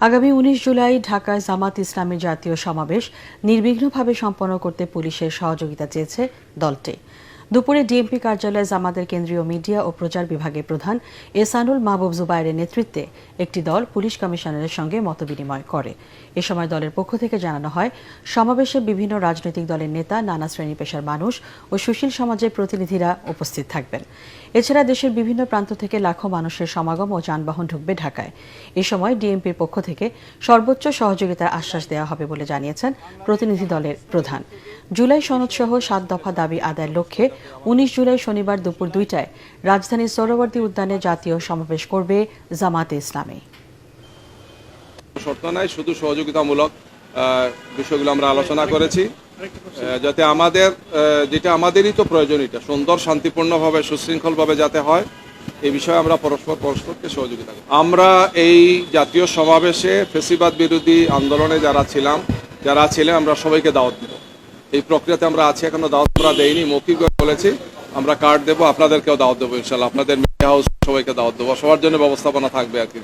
আগামী উনিশ জুলাই ঢাকায় জামাত ইসলামী জাতীয় সমাবেশ নির্বিঘ্নভাবে সম্পন্ন করতে পুলিশের সহযোগিতা চেয়েছে দলটি। দুপুরে ডিএমপি কার্যালয়ে জামাতের কেন্দ্রীয় মিডিয়া ও প্রচার বিভাগের প্রধান এসানুল মাহবুব জুবাইরের নেতৃত্বে একটি দল পুলিশ কমিশনারের সঙ্গে মতবিনিময় করে। এ সময় দলের পক্ষ থেকে জানানো হয়, সমাবেশে বিভিন্ন রাজনৈতিক দলের নেতা, নানা শ্রেণি পেশার মানুষ ও সুশীল সমাজের প্রতিনিধিরা উপস্থিত থাকবেন। এছাড়া দেশের বিভিন্ন প্রান্ত থেকে লাখো মানুষের সমাগম ও যানবাহন ঢুকবে ঢাকায়। এ সময় ডিএমপির পক্ষ থেকে সর্বোচ্চ সহযোগিতার আশ্বাস দেওয়া হবে বলে জানিয়েছেন প্রতিনিধি দলের প্রধান। জুলাই সনদসহ সাত দফা দাবি আদায়ের লক্ষ্যে উনিশ জুলাই শনিবার দুপুর দুইটায় রাজধানীর সোহরাওয়ার্দী উদ্যানে জাতীয় সমাবেশ করবে জামাতে ইসলামী। শর্ত নাই, শুধু সহযোগিতামূলক বিষয়গুলো আমরা আলোচনা করেছি। যাতে আমাদের যেটা আমাদেরই তো প্রয়োজন এটা, সুন্দর, শান্তিপূর্ণভাবে, সুশৃঙ্খলভাবে যাতে হয়, এই বিষয়ে আমরা পরস্পর পরস্পরকে সহযোগিতা করি। আমরা এই জাতীয় সমাবেশে ফেসিবাদ বিরোধী আন্দোলনে যারা ছিলাম, যারা ছিলেন, আমরা সবাইকে দাওয়াত দেব। এই প্রক্রিয়াতে আমরা আছি, এখনও দাওয়াত আমরা দেয়নি মৌখিক বলেছি, আমরা কার্ড দেবো, আপনাদেরকেও দাওয়াত দেবো ইনশাল্লাহ আপনাদের মিডিয়া হাউস সবাইকে দাওয়াত দেবো। সবার জন্য ব্যবস্থাপনা থাকবে আর কি।